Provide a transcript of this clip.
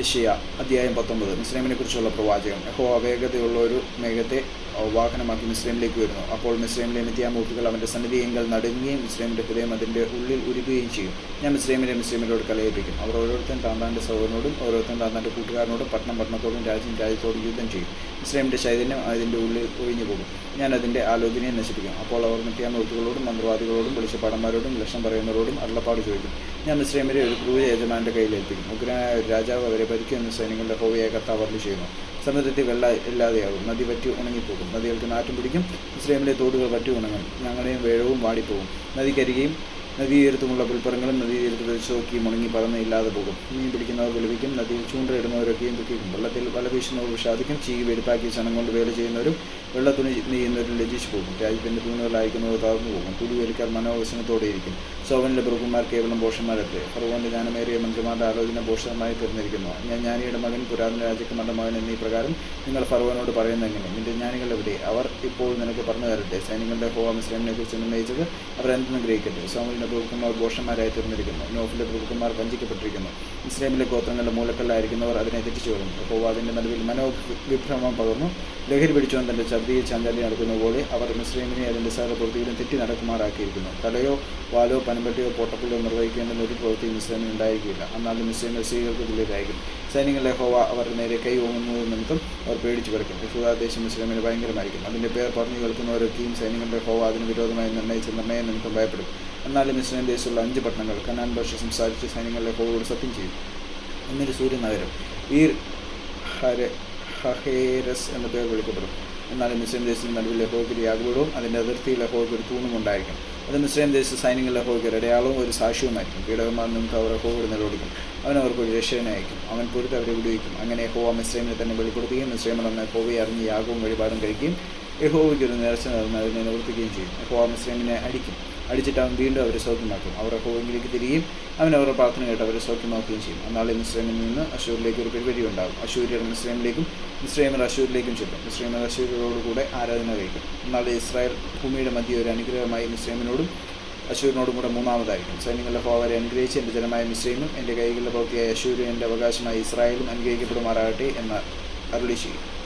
യഷിയ അധ്യായം പത്തൊമ്പത്. മുസ്ലിമിനെ കുറിച്ചുള്ള പ്രവാചകം. യഹോ അവേഗതയുള്ള ഒരു മേഘത്തെ വാഹനമാക്കി മുസ്ലിമിലേക്ക് വരുന്നു. അപ്പോൾ മിസ്രൈമിലെ മിഥ്യാമൂർത്തികൾ അവന്റെ സന്നിധിയെങ്കിൽ നടുങ്ങുകയും മുസ്ലിമിന്റെ ഹൃദയം അതിന്റെ ഉള്ളിൽ ഉരുകുകയും ചെയ്യും. ഞാൻ മുസ്ലിമിനെ മുസ്ലിമിനോട് കലയിപ്പിക്കും അവർ ഓരോരുത്തരും താന്താന്റെ സഹോദരനോടും ഓരോരുത്തരും താന്താന്റെ കൂട്ടുകാരനോടും പട്ടണം പട്ടണത്തോടും രാജ്യം രാജ്യത്തോടും യുദ്ധം ചെയ്യും. മുസ്ലിമിന്റെ ചൈതന്യം അതിന്റെ ഉള്ളിൽ ഒഴിഞ്ഞു പോകും ഞാൻ അതിന്റെ ആലോചനയെ നശിപ്പിക്കും അപ്പോൾ അവർ മിഥ്യാമൂർത്തികളോടും മന്ത്രവാദികളോടും വെളിച്ചപ്പാടന്മാരോടും ലക്ഷം പറയുന്നവരോടും അള്ളപ്പാട് ചോദിക്കും. ഞാൻ മിശ്രമരെ ഒരു ക്രൂര യജമാന്റെ കയ്യിലേൽപ്പിക്കും ഉഗ്രനായ ഒരു രാജാവ് അവരെ ഭരിക്കുമെന്ന് സൈന്യങ്ങളുടെ ഹോവയെ കർത്താവ് അരുളി ചെയ്യുന്നു. സമുദ്രത്തിൽ വെള്ള ഇല്ലാതെയാകും. നദി വറ്റി ഉണങ്ങിപ്പോകും. നദികൾക്ക് നാറ്റം പിടിക്കും. ഇസ്രേമിലെ തോടുകൾ വറ്റി ഉണങ്ങും. ഞങ്ങളുടെയും വേഴവും വാടിപ്പോകും. നദിക്കരികയും നദീതീരത്തുമുള്ള പുൽപ്പറങ്ങളും നദീതീരത്ത് വെച്ചോക്കി മുണങ്ങി പറന്ന് ഇല്ലാതെ പോകും. മീൻ പിടിക്കുന്നവർ വിളിപ്പിക്കും നദിയിൽ ചൂണ്ടയിടുന്നവരൊക്കെയും ദുഃഖിക്കും വെള്ളത്തിൽ വല വീശുന്നവർ വിഷാദിക്കും ചീകി വെടുപ്പാക്കി ചണം കൊണ്ട് വേല ചെയ്യുന്നവരും വെള്ള തുണി നെയ്യുന്നവരും ലജിച്ചു പോകും. രാജ്യത്തിന്റെ തൂണുകൾ അയക്കുന്നവർ തളർന്നു പോകും. കുടിവേലിക്കാർ മനോവസനത്തോടെ ഇരിക്കും. സോവനിലെ പ്രഭുമാർ കേവലം ഭോഷന്മാരത്രേ. ഫറവോന്റെ ജ്ഞാനമേറിയ മന്ത്രിമാരുടെ ആലോചന പോഷകമായി തീർന്നിരിക്കുന്നു ഞാൻ ജ്ഞാനിയുടെ മകൻ പുരാതന രാജകുമാരുടെ മകൻ എന്നീ പ്രകാരം നിങ്ങൾ ഫറോവനോട് പറയുന്ന എങ്ങനെ? നിന്റെ ജ്ഞാനികൾ എവിടെ? അവർ ഇപ്പോൾ നിനക്ക് പറഞ്ഞു തരട്ടെ. സൈനികളുടെ ഹോവ മിസ്ലമിനെ കുറിച്ച് നിർണയിച്ചത് അവർ എന്തെന്ന് ഗ്രഹിക്കട്ടെ? സോമലിന്റെ പ്രഭുക്കന്മാർ ഭോഷന്മാരായി തീർന്നിരിക്കുന്നു. നോഫിലെ പ്രഭുക്കന്മാർ വഞ്ചിക്കപ്പെട്ടിരിക്കുന്നു. ഇസ്ലാമിലെ ഗോത്രങ്ങളുടെ മൂലക്കല്ലായിരിക്കുന്നവർ അതിനെ തെറ്റിച്ചു വരുന്നു അപ്പോൾ അതിന്റെ നടുവിൽ മനോവിഭ്രമം പകർന്നു. ലഹരി പിടിച്ചവൻ തന്റെ ചതിയെ ചാഞ്ചാലി നടക്കുന്ന പോലെ അവർ മുസ്ലിമിനെ അതിന്റെ സകല പ്രവൃത്തിയിലും തെറ്റി നടക്കുമാറാക്കിയിരിക്കുന്നു. തലയോ വാലോ പനമ്പട്ടിയോ പോട്ടപ്പുള്ളോ നിർവഹിക്കേണ്ടുന്ന ഒരു പ്രവൃത്തി മുസ്ലിമിന് ഉണ്ടായിരിക്കില്ല. എന്നാലും മുസ്ലിം സ്ത്രീകൾക്ക് തുല്യരായിരിക്കും സൈന്യങ്ങളിലെ ഹോവ അവരുടെ നേരെ കൈ ഓങ്ങുന്നത് നിമിത്തം അവർ പേടിച്ചു പറിക്കും യഹൂദാദേശം മുസ്ലിമിന് ഭയങ്കരമായിരിക്കും അതിന്റെ പേർ പറഞ്ഞു കേൾക്കുന്നവരൊക്കെയും സൈനികളുടെ ഹോവ അതിന് വിരോധമായി നിർണയിച്ച നിർണയം നിമിത്തം ഭയപ്പെടും. എന്നാലും ദേശത്തുള്ള അഞ്ച് പട്ടണങ്ങൾ കനാൻ ഭാഷ സംസാരിച്ച് സൈന്യങ്ങളിലെ ഹോവോട് സത്യം ചെയ്തു. എന്നൊരു സൂര്യൻ നഗരം വീർ ഹര ഹഹേരസ് എന്ന പേർ വിളിക്കപ്പെടും. എന്നാൽ മിസ്ലിം ദേശത്തിന് നടുവിൽ ഒരു യാഗപീഠവും അതിന്റെ അതിർത്തിയിൽ ലഹോയ്ക്ക് ഒരു തൂണും ഉണ്ടായിരിക്കും അത് മിസ്ലിം ദേശ സൈനിക ഒരു അടയാളവും ഒരു സാക്ഷ്യവുമായിരിക്കും. പീഡകന്മാർ നിമിത്തം അവർ ഹോയോട് നിലകൊടുക്കും അവൻ അവർക്ക് ഒരു രക്ഷകനെ അയക്കും അവൻ പൊരുത്ത് അവരെ വിടുവിക്കും. അങ്ങനെ ഹോവ മിസ്ലൈമിനെ തന്നെ വെളിപ്പെടുത്തുകയും മിസ്രൈമിൽ നിന്ന് ഹോവയെ അറിഞ്ഞ് യാഗവും വഴിപാടും കഴിക്കുകയും യഹോവയ്ക്ക് ഒരു നേർച്ച നടന്ന് അതിനെ നിവർത്തിക്കുകയും ചെയ്യും. ഹോവ മിസ്ലൈമിനെ അടിക്കും. അടിച്ചിട്ട് അവൻ വീണ്ടും അവരെ സൗഖ്യമാക്കും അവർ ഹോവെങ്കിലേക്ക് തിരികെയും അവൻ അവരുടെ പ്രാർത്ഥന കേട്ട് അവരെ സൗഖ്യമാക്കുകയും ചെയ്യും. എന്നാൽ മിസ്രൈമിൽ നിന്ന് അശൂരിലേക്ക് ഒരു പരിപാടി ഉണ്ടാകും. അശൂര്യർ മിസ്രൈമിലേക്കും മിസ്രൈമർ അശൂരിലേക്കും ചെല്ലും. മിസ്രൈമർ അശൂരിയോടുകൂടെ ആരാധന കഴിക്കും എന്നാൽ ഇസ്രായേൽ ഭൂമിയുടെ മധ്യ ഒരു അനുഗ്രഹമായി മിസ്രൈമിനോടും അശൂരിനോടും കൂടെ മൂന്നാമതായിരിക്കും. സൈന്യങ്ങളുടെ ഹോവരെ അനുഗ്രഹിച്ച് എന്റെ ജനമായ മിസ്രൈമും എന്റെ കൈകളിലെ പ്രവൃത്തിയായ അശൂരും എന്റെ അവകാശമായ ഇസ്രായേലും അനുഗ്രഹിക്കപ്പെടുമാറാകട്ടെ എന്ന് അരുളി ചെയ്യും